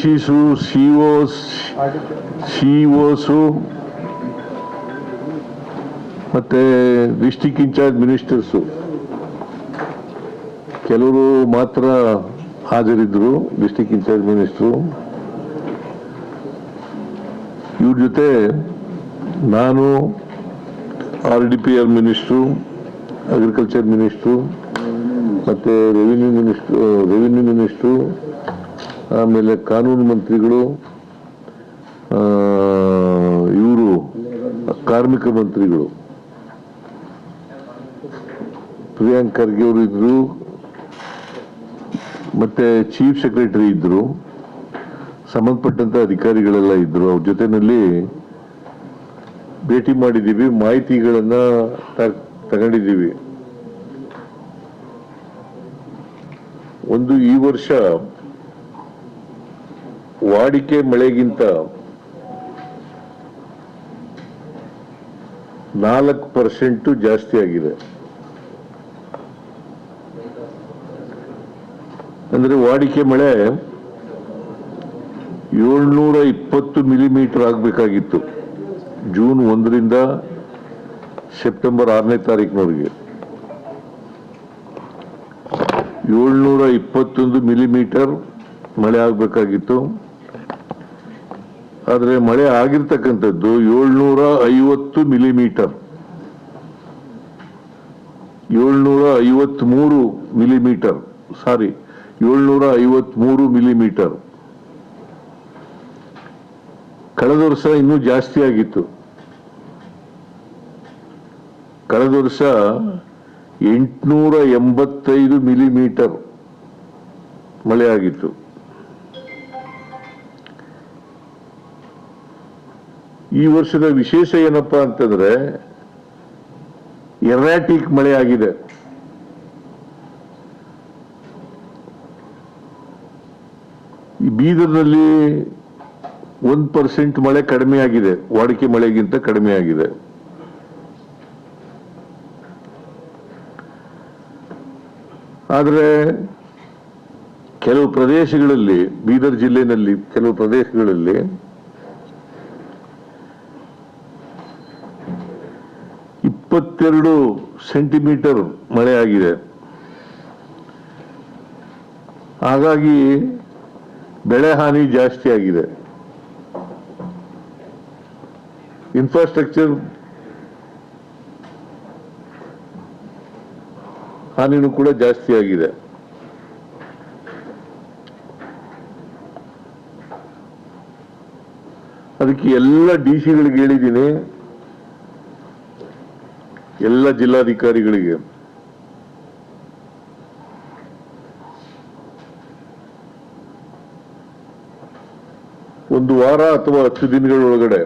ಸಿಸು ಸಿಒಸ್ ಸಿಒಸು ಮತ್ತೆ district incharge ministers ಕೆಲವರು ಮಾತ್ರ ಹಾಜರಿದ್ರು ಡಿಸ್ಟಿಕ್ ಇನ್ಚಾರ್ಜ್ ಮಿನಿಸ್ಟ್ರು ಇವ್ರ ಜೊತೆ ನಾನು R D P L minister agriculture minister ಮತ್ತೆ ರೆವಿನ್ಯೂ ಮಿನಿಸ್ಟ್ರು ರೆವಿನ್ಯೂ ಮಿನಿಸ್ಟ್ರು ಆಮೇಲೆ ಕಾನೂನು ಮಂತ್ರಿಗಳು ಇವರು, ಕಾರ್ಮಿಕ ಮಂತ್ರಿಗಳು. ಪ್ರಿಯಾಂಕ್ ಖರ್ಗೆ ಅವರು ಇದ್ರು, ಮತ್ತೆ ಚೀಫ್ ಸೆಕ್ರೆಟರಿ ಇದ್ರು, ಸಂಬಂಧಪಟ್ಟಂತ ಅಧಿಕಾರಿಗಳೆಲ್ಲ ಇದ್ರು. ಅವ್ರ ಜೊತೆನಲ್ಲಿ ಭೇಟಿ ಮಾಡಿದ್ದೀವಿ ಮಾಹಿತಿಗಳನ್ನ ತಗೊಂಡಿದ್ದೀವಿ ಒಂದು ಈ ವರ್ಷ ವಾಡಿಕೆ ಮಳೆಗಿಂತ ನಾಲ್ಕು ಪರ್ಸೆಂಟು ಜಾಸ್ತಿ ಆಗಿದೆ. ಅಂದ್ರೆ ವಾಡಿಕೆ ಮಳೆ ಏಳ್ನೂರ ಇಪ್ಪತ್ತು ಮಿಲಿಮೀಟರ್ ಆಗಬೇಕಾಗಿತ್ತು. ಜೂನ್ ಒಂದರಿಂದ ಸೆಪ್ಟೆಂಬರ್ ಆರನೇ ತಾರೀಕಿನವರೆಗೆ ಏಳ್ನೂರ ಇಪ್ಪತ್ತೊಂದು ಮಿಲಿಮೀಟರ್ ಮಳೆ ಆಗಬೇಕಾಗಿತ್ತು. ಆದರೆ ಮಳೆ ಆಗಿರ್ತಕ್ಕಂಥದ್ದು ಏಳ್ನೂರ ಐವತ್ತು ಮಿಲಿಮೀಟರ್ ಏಳ್ನೂರ ಐವತ್ಮೂರು ಮಿಲಿಮೀಟರ್ ಸಾರಿ ಏಳ್ನೂರ ಐವತ್ಮೂರು ಮಿಲಿಮೀಟರ್ ಕಳೆದ ವರ್ಷ ಇನ್ನೂ ಜಾಸ್ತಿ ಆಗಿತ್ತು. ಕಳೆದ ವರ್ಷ ಎಂಟುನೂರ ಎಂಬತ್ತೈದು ಮಿಲಿಮೀಟರ್ ಮಳೆ ಈ ವರ್ಷದ ವಿಶೇಷ ಏನಪ್ಪಾ ಅಂತಂದ್ರೆ ಎರ್ರಾಟಿಕ್ ಮಳೆ ಆಗಿದೆ. ಬೀದರ್ನಲ್ಲಿ ಒಂದ್ ಪರ್ಸೆಂಟ್ ಮಳೆ ಕಡಿಮೆ ಆಗಿದೆ. ವಾಡಿಕೆ ಮಳೆಗಿಂತ ಕಡಿಮೆ ಆಗಿದೆ. ಆದರೆ ಕೆಲವು ಪ್ರದೇಶಗಳಲ್ಲಿ, ಬೀದರ್ ಜಿಲ್ಲೆನಲ್ಲಿ, ಕೆಲವು ಪ್ರದೇಶಗಳಲ್ಲಿ ಇಪ್ಪತ್ತೆರಡು ಸೆಂಟಿಮೀಟರ್ ಮಳೆ ಆಗಿದೆ ಹಾಗಾಗಿ ಬೆಳೆ ಹಾನಿ ಜಾಸ್ತಿ ಆಗಿದೆ. ಇನ್ಫ್ರಾಸ್ಟ್ರಕ್ಚರ್ ಹಾನಿನೂ ಕೂಡ ಜಾಸ್ತಿ ಆಗಿದೆ. ಅದಕ್ಕೆ ಎಲ್ಲ ಡಿ ಸಿಗಳಿಗೆ ಹೇಳಿದ್ದೀನಿ. ಎಲ್ಲ ಜಿಲ್ಲಾಧಿಕಾರಿಗಳಿಗೆ. ಒಂದು ವಾರ ಅಥವಾ ಹತ್ತು ದಿನಗಳೊಳಗಡೆ.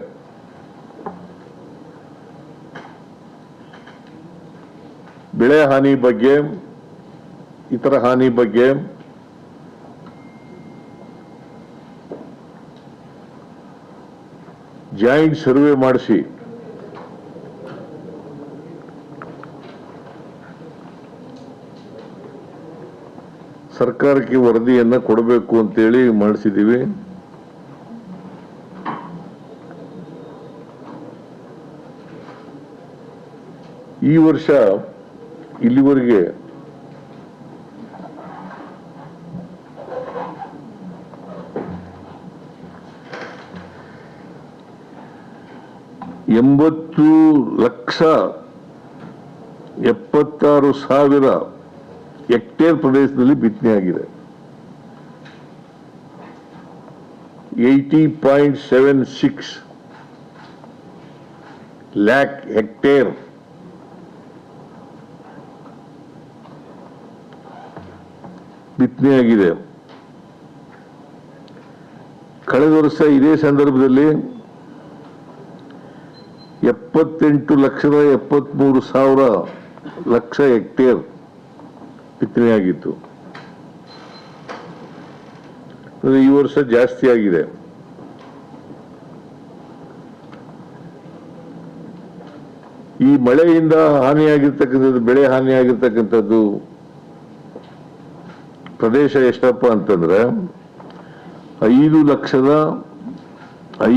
ಬೆಳೆ ಹಾನಿ ಬಗ್ಗೆ, ಇತರ ಹಾನಿ ಬಗ್ಗೆ, ಜಾಯಿಂಟ್ ಸರ್ವೆ ಮಾಡಿಸಿ. ಸರ್ಕಾರಕ್ಕೆ ವರದಿಯನ್ನು ಕೊಡಬೇಕು ಅಂತೇಳಿ ಮಾಡಿಸಿದ್ದೀವಿ ಈ ವರ್ಷ ಇಲ್ಲಿವರೆಗೆ ಎಂಬತ್ತು ಲಕ್ಷ ಎಪ್ಪತ್ತಾರು ಸಾವಿರ ಹೆಕ್ಟೇರ್ ಪ್ರದೇಶದಲ್ಲಿ ಬಿತ್ತನೆ ಆಗಿದೆ eighty point seven six lakh hectare ಬಿತ್ತನೆಯಾಗಿದೆ. ಕಳೆದ ವರ್ಷ ಇದೇ ಸಂದರ್ಭದಲ್ಲಿ ಎಪ್ಪತ್ತೆಂಟು ಲಕ್ಷದ ಎಪ್ಪತ್ಮೂರು ಸಾವಿರ ಲಕ್ಷ ಹೆಕ್ಟೇರ್ ಬಿತ್ತನೆಯಾಗಿತ್ತು ಈ ವರ್ಷ ಜಾಸ್ತಿ ಆಗಿದೆ. ಈ ಮಳೆಯಿಂದ ಹಾನಿಯಾಗಿರ್ತಕ್ಕಂಥದ್ದು, ಬೆಳೆ ಹಾನಿಯಾಗಿರ್ತಕ್ಕಂಥದ್ದು ಪ್ರದೇಶ ಎಷ್ಟಪ್ಪ ಅಂತಂದ್ರೆ, ಐದು ಲಕ್ಷದ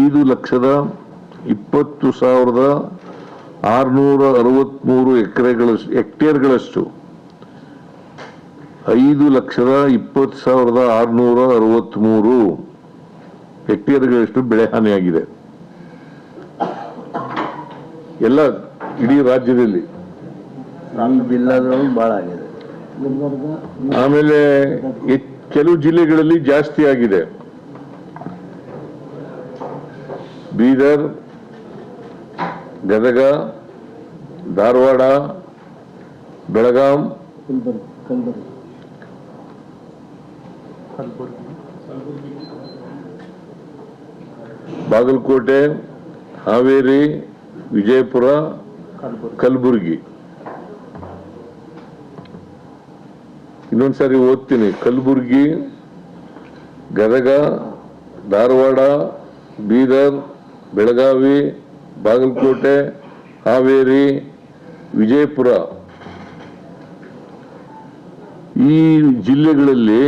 ಐದು ಲಕ್ಷದ ಇಪ್ಪತ್ತು ಸಾವಿರದ ಆರುನೂರ ಅರವತ್ಮೂರು ಎಕರೆಗಳಷ್ಟು ಹೆಕ್ಟೇರ್ಗಳಷ್ಟು ಐದು ಲಕ್ಷದ ಇಪ್ಪತ್ತು ಸಾವಿರದ ಆರುನೂರ ಅರವತ್ಮೂರು ಹೆಕ್ಟೇರ್ಗಳಷ್ಟು ಬೆಳೆ ಹಾನಿಯಾಗಿದೆ. ಎಲ್ಲ ಇಡೀ ರಾಜ್ಯದಲ್ಲಿ. ಜಿಲ್ಲಾದೊಳಗೆ ಭಾಳ ಆಗಿದೆ. ಆಮೇಲೆ ಕೆಲವು ಜಿಲ್ಲೆಗಳಲ್ಲಿ ಜಾಸ್ತಿ ಆಗಿದೆ. ಬೀದರ್ ಗದಗ ಧಾರವಾಡ ಬೆಳಗಾಂ ಬಾಗಲಕೋಟೆ ಹಾವೇರಿ ವಿಜಯಪುರ ಕಲಬುರಗಿ. ಇನ್ನೊಂದ್ಸಾರಿ ಓದ್ತೀನಿ. ಕಲಬುರ್ಗಿ ಗದಗ ಧಾರವಾಡ ಬೀದರ್ ಬೆಳಗಾವಿ ಬಾಗಲಕೋಟೆ ಹಾವೇರಿ ವಿಜಯಪುರ. ಈ ಜಿಲ್ಲೆಗಳಲ್ಲಿ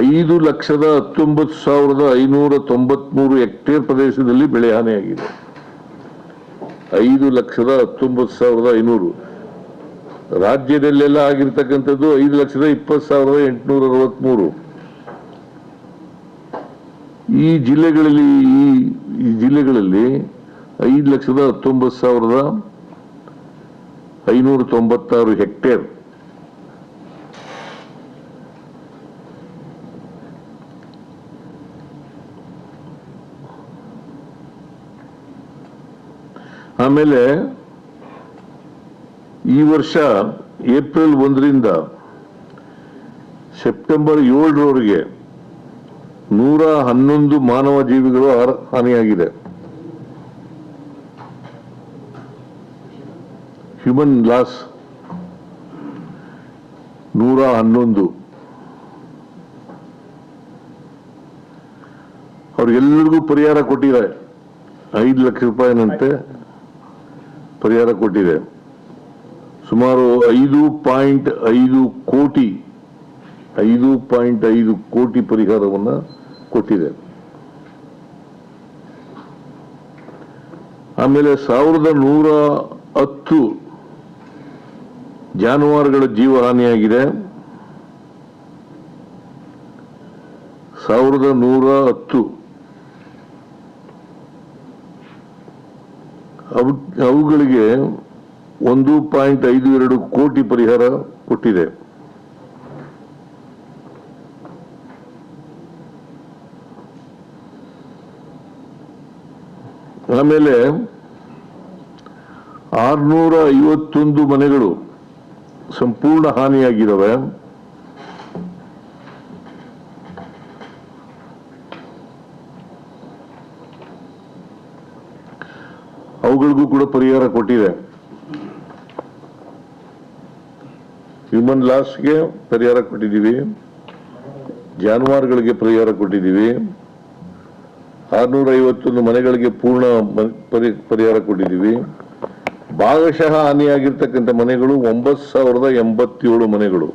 ಐದು ಲಕ್ಷದ ಹತ್ತೊಂಬತ್ತು ಸಾವಿರದ ಐನೂರ ತೊಂಬತ್ಮೂರು ಹೆಕ್ಟೇರ್ ಪ್ರದೇಶದಲ್ಲಿ ಬೆಳೆ ಹಾನಿಯಾಗಿದೆ. ಐದು ಲಕ್ಷದ ಹತ್ತೊಂಬತ್ತು ಸಾವಿರದ ಐನೂರು. ರಾಜ್ಯದಲ್ಲೆಲ್ಲ ಆಗಿರ್ತಕ್ಕಂಥದ್ದು ಐದು ಲಕ್ಷದ ಇಪ್ಪತ್ತು ಸಾವಿರದ ಎಂಟುನೂರ ಅರವತ್ಮೂರು. ಈ ಜಿಲ್ಲೆಗಳಲ್ಲಿ ಈ ಜಿಲ್ಲೆಗಳಲ್ಲಿ ಐದು ಲಕ್ಷದ ಹತ್ತೊಂಬತ್ತು ಸಾವಿರದ ಐನೂರ ತೊಂಬತ್ತಾರು ಹೆಕ್ಟೇರ್ ಆಮೇಲೆ ಈ ವರ್ಷ ಏಪ್ರಿಲ್ ಒಂದರಿಂದ ಸೆಪ್ಟೆಂಬರ್ ಏಳರವರೆಗೆ ನೂರ ಹನ್ನೊಂದು ಮಾನವ ಜೀವಿಗಳು ಹಾನಿಯಾಗಿದೆ. ಹ್ಯೂಮನ್ ಲಾಸ್ ನೂರ ಹನ್ನೊಂದು. ಅವ್ರಿಗೆಲ್ಲರಿಗೂ ಪರಿಹಾರ ಕೊಟ್ಟಿದ್ದಾರೆ. ಐದು ಲಕ್ಷ ರೂಪಾಯಿನಂತೆ. ಪರಿಹಾರ ಕೊಟ್ಟಿದೆ. ಸುಮಾರು ಐದು ಪಾಯಿಂಟ್ ಐದು ಕೋಟಿ, ಐದು ಪಾಯಿಂಟ್ ಐದು ಕೋಟಿ ಪರಿಹಾರವನ್ನು ಕೊಟ್ಟಿದೆ. ಆಮೇಲೆ ಸಾವಿರದ ನೂರ ಹತ್ತು ಜಾನುವಾರುಗಳ ಜೀವ ಹಾನಿಯಾಗಿದೆ ಸಾವಿರದ ನೂರ ಹತ್ತು ಅವು- ಅವುಗಳಿಗೆ ಒಂದು ಪಾಯಿಂಟ್ ಐದು ಎರಡು ಕೋಟಿ ಪರಿಹಾರ ಕೊಟ್ಟಿದೆ. ಆಮೇಲೆ ಆರ್ನೂರ ಐವತ್ತೊಂದು ಮನೆಗಳು ಸಂಪೂರ್ಣ ಹಾನಿಯಾಗಿದ್ದಾವೆ. ಅವುಗಳಿಗೂ ಕೂಡ ಪರಿಹಾರ ಕೊಟ್ಟಿದೆ. ಹ್ಯೂಮನ್ ಲಾಸ್ಗೆ ಪರಿಹಾರ ಕೊಟ್ಟಿದ್ದೀವಿ. ಜಾನುವಾರುಗಳಿಗೆ ಪರಿಹಾರ ಕೊಟ್ಟಿದ್ದೀವಿ. ಆರ್ನೂರ ಐವತ್ತೊಂದು ಮನೆಗಳಿಗೆ ಪೂರ್ಣ ಪರಿಹಾರ ಕೊಟ್ಟಿದ್ದೀವಿ. ಭಾಗಶಃ ಹಾನಿಯಾಗಿರ್ತಕ್ಕಂಥ ಮನೆಗಳು ಒಂಬತ್ತು ಸಾವಿರದ ಎಂಬತ್ತೇಳು ಮನೆಗಳು.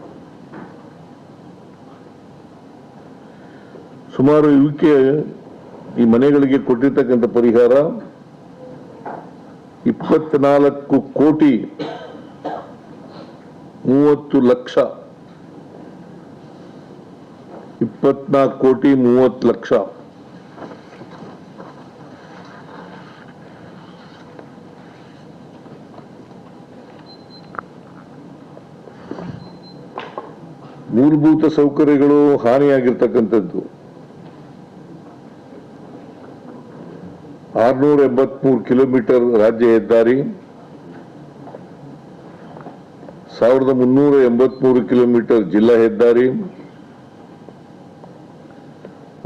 ಸುಮಾರು ಇವಕ್ಕೆ ಈ ಮನೆಗಳಿಗೆ ಕೊಟ್ಟಿರ್ತಕ್ಕಂಥ ಪರಿಹಾರ ಇಪ್ಪತ್ನಾಲ್ಕು ಕೋಟಿ ಮೂವತ್ತು ಲಕ್ಷ. ಇಪ್ಪತ್ನಾಲ್ಕು ಕೋಟಿ ಮೂವತ್ತು ಲಕ್ಷ. ಮೂಲಭೂತ ಸೌಕರ್ಯಗಳು ಹಾನಿಯಾಗಿರ್ತಕ್ಕಂಥದ್ದು. ಆರ್ನೂರ ಎಂಬತ್ಮೂರು ಕಿಲೋಮೀಟರ್ ರಾಜ್ಯ ಹೆದ್ದಾರಿ, ಸಾವಿರದ ಮುನ್ನೂರ ಎಂಬತ್ಮೂರು ಕಿಲೋಮೀಟರ್ ಜಿಲ್ಲಾ ಹೆದ್ದಾರಿ,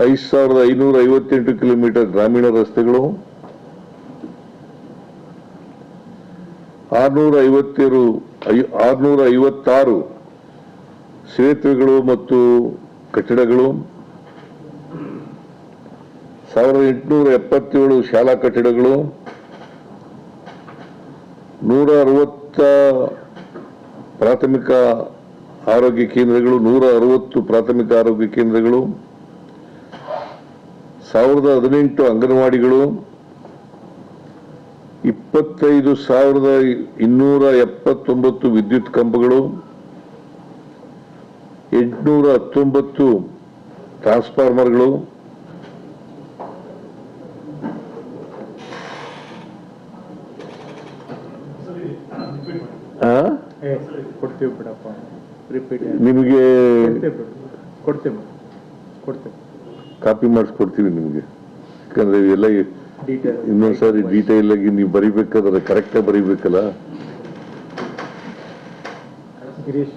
ಐದು ಸಾವಿರದ ಐನೂರ ಐವತ್ತೆಂಟು ಕಿಲೋಮೀಟರ್ ಗ್ರಾಮೀಣ ರಸ್ತೆಗಳು, ಆರ್ನೂರ ಐವತ್ತೇರು ಆರ್ನೂರ ಐವತ್ತಾರು ಸೇತುವೆಗಳು ಮತ್ತು ಕಟ್ಟಡಗಳು ಸಾವಿರದ ಎಂಟುನೂರ ಎಪ್ಪತ್ತೇಳು ಶಾಲಾ ಕಟ್ಟಡಗಳು ನೂರ ಅರವತ್ತ ಪ್ರಾಥಮಿಕ ಆರೋಗ್ಯ ಕೇಂದ್ರಗಳು ನೂರ ಅರವತ್ತು ಪ್ರಾಥಮಿಕ ಆರೋಗ್ಯ ಕೇಂದ್ರಗಳು, ಸಾವಿರದ ಹದಿನೆಂಟು ಅಂಗನವಾಡಿಗಳು, ಇಪ್ಪತ್ತೈದು ಸಾವಿರದ ಇನ್ನೂರ ಎಪ್ಪತ್ತೊಂಬತ್ತು ವಿದ್ಯುತ್ ಕಂಬಗಳು, ಎಂಟುನೂರ ಹತ್ತೊಂಬತ್ತು ಟ್ರಾನ್ಸ್ಫಾರ್ಮರ್ಗಳು ಆ? ಏ ಕೊಡ್ತೀವಿ ಬಿಡಪ್ಪ. ರಿಪೀಟ್ ನಿಮಗೆ ಕೊಡ್ತೇವೆ ಕೊಡ್ತೇವೆ ಕಾಪಿ ಮಾಡಿಸ್ಕೊಡ್ತೀವಿ ನಿಮಗೆ. ಯಾಕಂದ್ರೆ ಇವೆಲ್ಲ ಇನ್ನೊಂದ್ಸಾರಿ ಡೀಟೇಲ್ ಆಗಿ ನೀವು ಬರಿಬೇಕಾದ್ರೆ ಕರೆಕ್ಟಾಗಿ ಬರಿಬೇಕಲ್ಲ? ಗಿರೀಶ್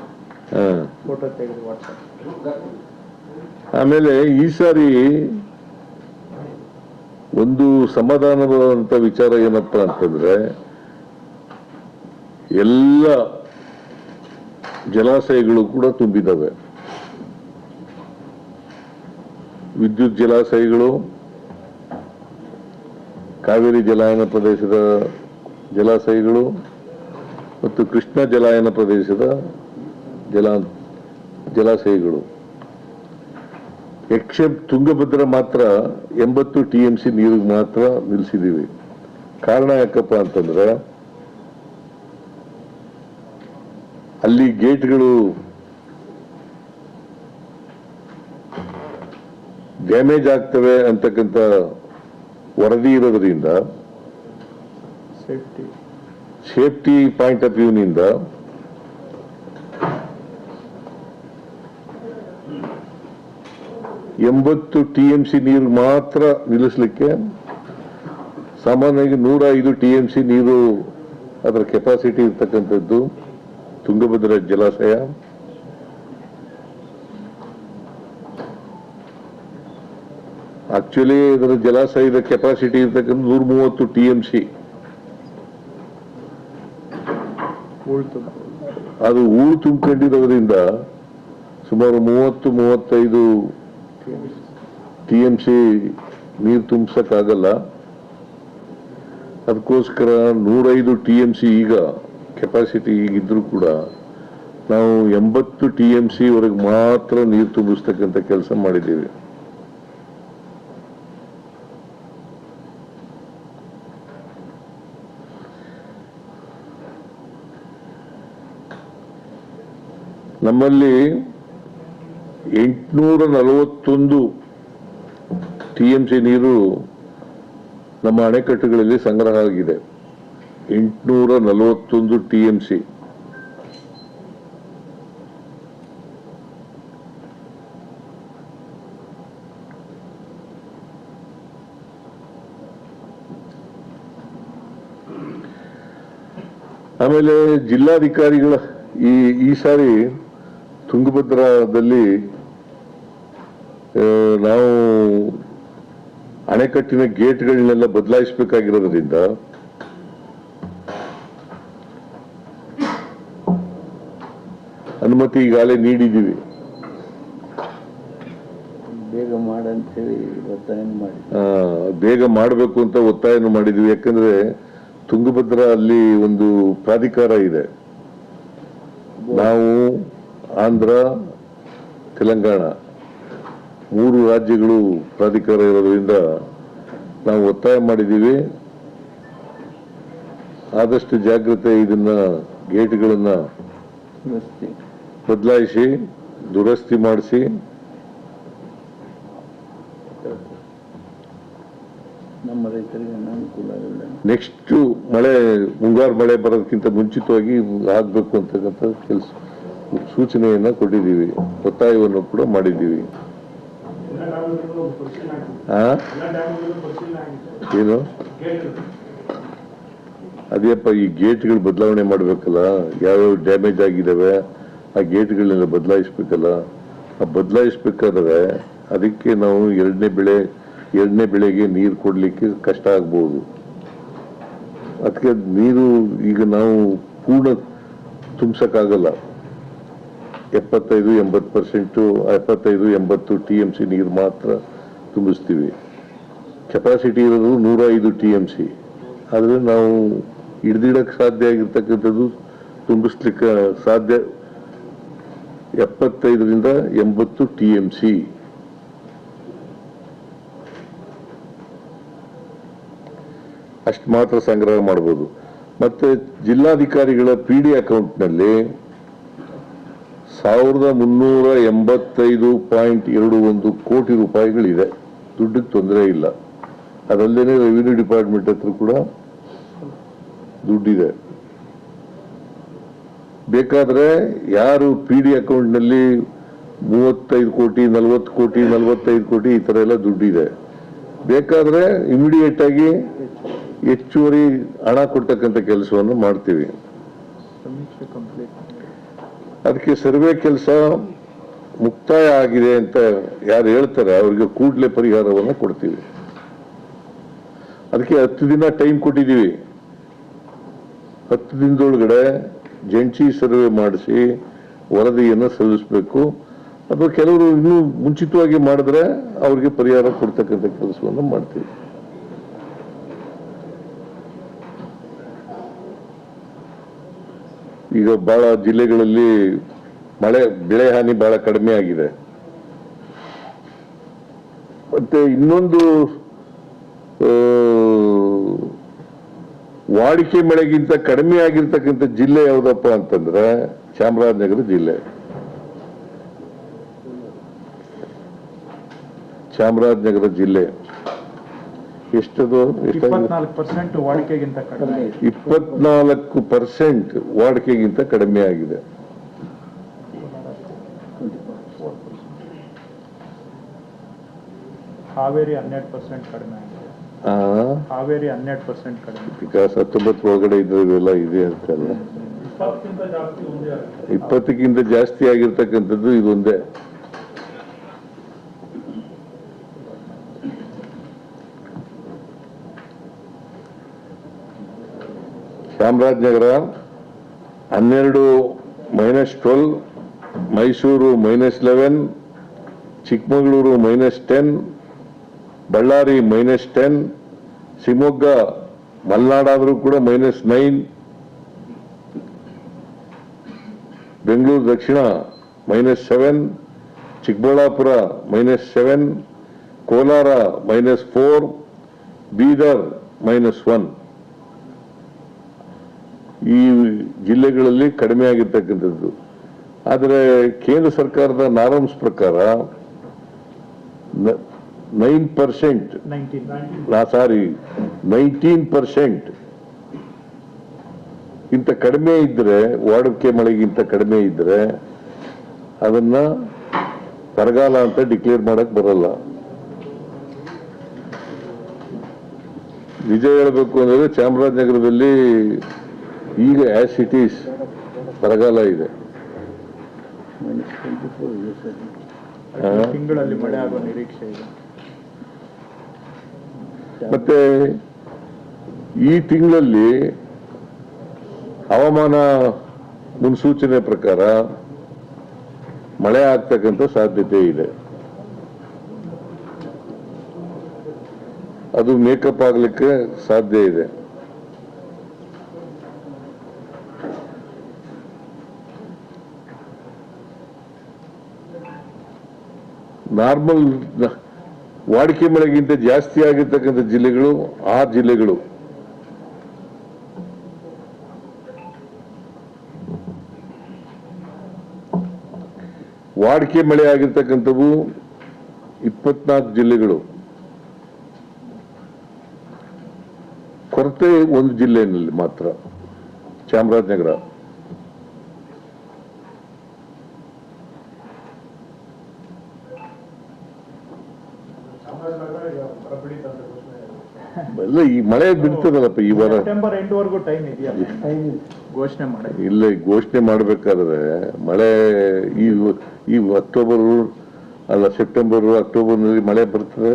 ಹಾ. ಫೋಟೋ ತೆಗೆದು ವಾಟ್ಸಪ್ ಆಮೇಲೆ ಈ ಸಾರಿ ಒಂದು ಸಮಾಧಾನದಂತ ವಿಚಾರ ಏನಪ್ಪಾ ಅಂತಂದ್ರೆ ಎಲ್ಲ ಜಲಾಶಯಗಳು ಕೂಡ ತುಂಬಿದವೆ. ವಿದ್ಯುತ್ ಜಲಾಶಯಗಳು, ಕಾವೇರಿ ಜಲಾಯನ ಪ್ರದೇಶದ ಜಲಾಶಯಗಳು ಮತ್ತು ಕೃಷ್ಣ ಜಲಾಯನ ಪ್ರದೇಶದ ಜಲಾ, ಜಲಾಶಯಗಳು. ಎಕ್ಸೆಪ್ಟ್ ತುಂಗಭದ್ರ ಮಾತ್ರ ಎಂಬತ್ತು ಟಿ ಎಂ ಸಿ ನೀರು ಮಾತ್ರ ನಿಲ್ಲಿಸಿದ್ದೀವಿ ಕಾರಣ ಯಾಕಪ್ಪ ಅಂತಂದ್ರೆ ಅಲ್ಲಿ ಗೇಟ್ಗಳು ಡ್ಯಾಮೇಜ್ ಆಗ್ತವೆ ಅಂತಕ್ಕಂಥ ವರದಿ ಇರೋದ್ರಿಂದ ಸೇಫ್ಟಿ. ಪಾಯಿಂಟ್ ಆಫ್ ವ್ಯೂನಿಂದ ಎಂಬತ್ತು ಟಿ ಎಂ ಸಿ ನೀರು ಮಾತ್ರ ನಿಲ್ಲಿಸಲಿಕ್ಕೆ ಸಾಮಾನ್ಯವಾಗಿ ನೂರ ಐದು ಟಿ ಎಂ ಸಿ ನೀರು ಅದರ ಕೆಪಾಸಿಟಿ ಇರ್ತಕ್ಕಂಥದ್ದು. ತುಂಗಭದ್ರಾ ಜಲಾಶಯ. ಆಕ್ಚುಲಿ ಇದರ ಜಲಾಶಯದ ಕೆಪಾಸಿಟಿ ಇರ್ತಕ್ಕಂಥ ನೂರ ಮೂವತ್ತು ಟಿ ಎಂ ಸಿ ಅದು ಊರು ತುಂಬಿಕೊಂಡಿರೋದ್ರಿಂದ ಸುಮಾರು ಮೂವತ್ತು ಮೂವತ್ತೈದು ಟಿ ಎಂ ಸಿ ನೀರು ತುಂಬಿಸಕ್ಕಾಗಲ್ಲ. ಅದಕ್ಕೋಸ್ಕರ ನೂರೈದು ಟಿ ಎಂ ಸಿ ಈಗ ಕೆಪಾಸಿಟಿ ಈಗಿದ್ರು ಕೂಡ ನಾವು ಎಂಬತ್ತು ಟಿ ಎಂ ಸಿ ವರೆಗೆ ಮಾತ್ರ ನೀರು ತುಂಬಿಸ್ತಕ್ಕಂಥ ಕೆಲಸ ಮಾಡಿದ್ದೀವಿ. ನಮ್ಮಲ್ಲಿ ಎಂಟುನೂರ ನಲವತ್ತೊಂದು ಟಿ ಎಂ ಸಿ ನೀರು ನಮ್ಮ ಅಣೆಕಟ್ಟುಗಳಲ್ಲಿ ಸಂಗ್ರಹ ಆಗಿದೆ. ಎಂಟುನೂರ ನಲವತ್ತೊಂದು ಟಿ ಎಂ ಸಿ. ಆಮೇಲೆ ಜಿಲ್ಲಾಧಿಕಾರಿಗಳ ಈ ಈ ಸಾರಿ ತುಂಗಭದ್ರಾದಲ್ಲಿ ನಾವು ಅಣೆಕಟ್ಟಿನ ಗೇಟ್ಗಳನ್ನೆಲ್ಲ ಬದಲಾಯಿಸಬೇಕಾಗಿರೋದ್ರಿಂದ ಅನುಮತಿ ಈಗಾಗಲೇ ನೀಡಿದ್ದೀವಿ. ಬೇಗ ಮಾಡಂತೇಳಿ ಒತ್ತಾಯ ಮಾಡಿ. ಬೇಗ ಮಾಡಬೇಕು ಅಂತ ಒತ್ತಾಯನ ಮಾಡಿದ್ವಿ ಯಾಕಂದ್ರೆ ತುಂಗಭದ್ರಾ ಅಲ್ಲಿ ಒಂದು ಪ್ರಾಧಿಕಾರ ಇದೆ. ನಾವು ಆಂಧ್ರ ತೆಲಂಗಾಣ ಮೂರು ರಾಜ್ಯಗಳು ಪ್ರಾಧಿಕಾರ ಇರೋದ್ರಿಂದ ನಾವು ಒತ್ತಾಯ ಮಾಡಿದ್ದೀವಿ. ಆದಷ್ಟು ಜಾಗ್ರತೆ ಇದನ್ನ ಗೇಟ್ಗಳನ್ನ ಬದಲಾಯಿಸಿ ದುರಸ್ತಿ ಮಾಡಿಸಿ. ನಮ್ಮ ರೈತರಿಗೆ ಅನುಕೂಲ ನೆಕ್ಸ್ಟ್ ಮಳೆ ಮುಂಗಾರು ಮಳೆ ಬರೋದಕ್ಕಿಂತ ಮುಂಚಿತವಾಗಿ ಆಗ್ಬೇಕು ಅಂತಕ್ಕಂಥ ಕೆಲಸ ಸೂಚನೆಯನ್ನ ಕೊಟ್ಟಿದ್ದೀವಿ. ಒತ್ತಾಯವನ್ನು ಕೂಡ ಮಾಡಿದ್ದೀವಿ. ಆ? ಏನು? ಅದೇಪ್ಪ ಈ ಗೇಟ್ಗಳು ಬದಲಾವಣೆ ಮಾಡ್ಬೇಕಲ್ಲ. ಯಾವ್ಯಾವ ಡ್ಯಾಮೇಜ್ ಆಗಿದಾವೆ? ಆ ಗೇಟ್ಗಳನ್ನೆಲ್ಲ ಬದಲಾಯಿಸ್ಬೇಕಲ್ಲ? ಆ ಬದಲಾಯಿಸ್ಬೇಕಾದ್ರೆ ಅದಕ್ಕೆ ನಾವು ಎರಡನೇ ಬೆಳೆ, ಎರಡನೇ ಬೆಳೆಗೆ ನೀರು ಕೊಡಲಿಕ್ಕೆ ಕಷ್ಟ ಆಗ್ಬೋದು. ಅದಕ್ಕೆ ನೀರು ಈಗ ನಾವು ಪೂರ್ಣ ತುಂಬಸಕ್ಕಾಗಲ್ಲ. ಎಪ್ಪತ್ತೈದು, ಎಂಬತ್ತು ಪರ್ಸೆಂಟು, ಎಪ್ಪತ್ತೈದು, ಎಂಬತ್ತು ಟಿ ಎಂ ಸಿ ನೀರು ಮಾತ್ರ ತುಂಬಿಸ್ತೀವಿ. ಕೆಪಾಸಿಟಿ ಇರೋದು ನೂರ ಐದು ಟಿ ಎಂ ಸಿ. ಆದರೆ ನಾವು ಹಿಡ್ದಿಡಕ್ಕೆ ಸಾಧ್ಯ ಆಗಿರ್ತಕ್ಕಂಥದ್ದು ತುಂಬಿಸ್ಲಿಕ್ಕೆ ಸಾಧ್ಯ ಎಪ್ಪತ್ತೈದರಿಂದ ಎಂಬತ್ತು ಟಿ ಎಂ ಸಿ. ಅಷ್ಟು ಮಾತ್ರ ಸಂಗ್ರಹ ಮಾಡಬಹುದು ಮತ್ತೆ ಜಿಲ್ಲಾಧಿಕಾರಿಗಳ ಪಿ ಡಿ ಅಕೌಂಟ್ನಲ್ಲಿ ಸಾವಿರದ ಮುನ್ನೂರ ಎಂಬತ್ತೈದು ಪಾಯಿಂಟ್ ಎರಡು ಒಂದು ಕೋಟಿ ರೂಪಾಯಿಗಳಿದೆ. ದುಡ್ಡಿಗೆ ತೊಂದರೆ ಇಲ್ಲ. ಅದಲ್ಲದೆ ರೆವಿನ್ಯೂ ಡಿಪಾರ್ಟ್ಮೆಂಟ್ ಹತ್ರ ಕೂಡ ದುಡ್ಡಿದೆ. ಬೇಕಾದ್ರೆ ಯಾರು ಪಿ ಡಿ ಅಕೌಂಟ್ನಲ್ಲಿ ಮೂವತ್ತೈದು ಕೋಟಿ ನಲವತ್ತು ಕೋಟಿ ನಲವತ್ತೈದು ಕೋಟಿ ಈ ಥರ ಎಲ್ಲ ದುಡ್ಡಿದೆ. ಬೇಕಾದ್ರೆ ಇಮಿಡಿಯೇಟ್ ಆಗಿ ಹೆಚ್ಚುವರಿ ಹಣ ಕೊಡ್ತಕ್ಕಂಥ ಕೆಲಸವನ್ನು ಮಾಡ್ತೀವಿ. ಅದಕ್ಕೆ ಸರ್ವೆ ಕೆಲಸ ಮುಕ್ತಾಯ ಆಗಿದೆ ಅಂತ ಯಾರು ಹೇಳ್ತಾರೆ ಅವರಿಗೆ ಕೂಡಲೇ ಪರಿಹಾರವನ್ನು ಕೊಡ್ತೀವಿ. ಅದಕ್ಕೆ ಹತ್ತು ದಿನ ಟೈಮ್ ಕೊಟ್ಟಿದ್ದೀವಿ. ಹತ್ತು ದಿನದೊಳಗಡೆ ಜಂಟಿ ಸರ್ವೆ ಮಾಡಿಸಿ ವರದಿಯನ್ನು ಸಲ್ಲಿಸಬೇಕು. ಅಥವಾ ಕೆಲವರು ಇನ್ನೂ ಮುಂಚಿತವಾಗಿ ಮಾಡಿದ್ರೆ ಅವ್ರಿಗೆ ಪರಿಹಾರ ಕೊಡ್ತಕ್ಕಂಥ ಕೆಲಸವನ್ನು ಮಾಡ್ತೀವಿ. ಈಗ ಬಹಳ ಜಿಲ್ಲೆಗಳಲ್ಲಿ ಮಳೆ, ಬೆಳೆ ಹಾನಿ ಬಹಳ ಕಡಿಮೆ ಆಗಿದೆ. ಮತ್ತೆ ಇನ್ನೊಂದು ವಾಡಿಕೆ ಮಳೆಗಿಂತ ಕಡಿಮೆ ಆಗಿರ್ತಕ್ಕಂಥ ಜಿಲ್ಲೆ ಯಾವುದಪ್ಪ ಅಂತಂದ್ರೆ ಚಾಮರಾಜನಗರ ಜಿಲ್ಲೆ. ಚಾಮರಾಜನಗರ ಜಿಲ್ಲೆ. ಎಷ್ಟದು? ಇಪ್ಪತ್ನಾಲ್ಕು ಪರ್ಸೆಂಟ್ ವಾಡಿಕೆಗಿಂತ ಕಡಿಮೆ ಆಗಿದೆ. ಹಾವೇರಿ ಹನ್ನೆರಡು ಪರ್ಸೆಂಟ್ ಕಡಿಮೆ ಆಗಿದೆ. ಹಾವೇರಿ ಹನ್ನೆರಡು ಪರ್ಸೆಂಟ್ ಕಡಿಮೆ. ವಿಕಾಸ್ ಹತ್ತೊಂಬತ್ತು ಒಳಗಡೆ ಇದೆ ಅಂತಲ್ಲ. ಇಪ್ಪತ್ತಕ್ಕಿಂತ ಜಾಸ್ತಿ ಆಗಿರ್ತಕ್ಕಂಥದ್ದು ಇದೊಂದೇ. ಚಾಮರಾಜನಗರ ಹನ್ನೆರಡು minus twelve Mysuru minus eleven Chikkamagaluru minus ten Ballari minus ten Shivamogga, ಮಲೆನಾಡಾದರೂ ಕೂಡ minus nine Bengaluru Dakshina minus seven Chikkaballapur minus seven Kolar minus four Bidar minus one ಈ ಜಿಲ್ಲೆಗಳಲ್ಲಿ ಕಡಿಮೆ ಆಗಿರ್ತಕ್ಕಂಥದ್ದು. ಆದರೆ ಕೇಂದ್ರ ಸರ್ಕಾರದ ನಾರಮ್ಸ್ ಪ್ರಕಾರ nine percent. Sorry nineteen percent. ಇಂತ ಕಡಿಮೆ ಇದ್ರೆ ವಾಡಕೆ ಮಳೆಗಿಂತ ಕಡಿಮೆ ಇದ್ರೆ ಅದನ್ನ ಬರಗಾಲ ಅಂತ ಡಿಕ್ಲೇರ್ ಮಾಡಕ್ ಬರಲ್ಲ. ನಿಜ ಹೇಳಬೇಕು ಅಂದ್ರೆ ಚಾಮರಾಜನಗರದಲ್ಲಿ ಈಗ ಆಸ್ ಇಟ್ ಈಸ್ ಬರಗಾಲ ಇದೆ. ತಿಂಗಳಲ್ಲಿ ಮಳೆ ಆಗುವ ನಿರೀಕ್ಷೆ ಇದೆ. ಮತ್ತೆ ಈ ತಿಂಗಳಲ್ಲಿ ಹವಾಮಾನ ಮುನ್ಸೂಚನೆ ಪ್ರಕಾರ ಮಳೆ ಆಗ್ತಕ್ಕಂಥ ಸಾಧ್ಯತೆ ಇದೆ. ಅದು ಮೇಕಪ್ ಆಗ್ಲಿಕ್ಕೆ ಸಾಧ್ಯ ಇದೆ. ನಾರ್ಮಲ್ ವಾಡಿಕೆ ಮಳೆಗಿಂತ ಜಾಸ್ತಿ ಆಗಿರ್ತಕ್ಕಂಥ ಜಿಲ್ಲೆಗಳು, ಆ ಜಿಲ್ಲೆಗಳು. ವಾಡಿಕೆ ಮಳೆ ಆಗಿರ್ತಕ್ಕಂಥವು ಇಪ್ಪತ್ನಾಲ್ಕು ಜಿಲ್ಲೆಗಳು. ಕೊರತೆ ಒಂದು ಜಿಲ್ಲೆಯಲ್ಲಿ ಮಾತ್ರ, ಚಾಮರಾಜನಗರ. ಎಲ್ಲ ಈ ಮಳೆ ಬಿಡ್ತದಲ್ಲಪ್ಪ ಈ ವಾರ. ಸೆಪ್ಟೆಂಬರ್ ಟೈಮ್ ಘೋಷಣೆ ಮಾಡಿ. ಇಲ್ಲ ಘೋಷಣೆ ಮಾಡಬೇಕಾದ್ರೆ ಮಳೆ ಈ ಈ ಅಕ್ಟೋಬರ್ ಅಲ್ಲ ಸೆಪ್ಟೆಂಬರ್ ಅಕ್ಟೋಬರ್ನಲ್ಲಿ ಮಳೆ ಬರ್ತದೆ.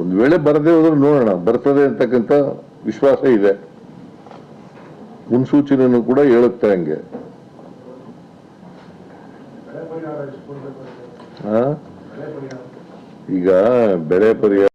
ಒಂದ್ ವೇಳೆ ಬರದೇ ಹೋದ್ರೆ ನೋಡೋಣ ಬರ್ತದೆ ಅಂತಕ್ಕಂಥ ವಿಶ್ವಾಸ ಇದೆ. ಮುನ್ಸೂಚನೆಯನ್ನು ಕೂಡ ಹೇಳುತ್ತೆ ಹಂಗೆ? ಈಗ ಬೆಳೆ ಪರಿಹಾರ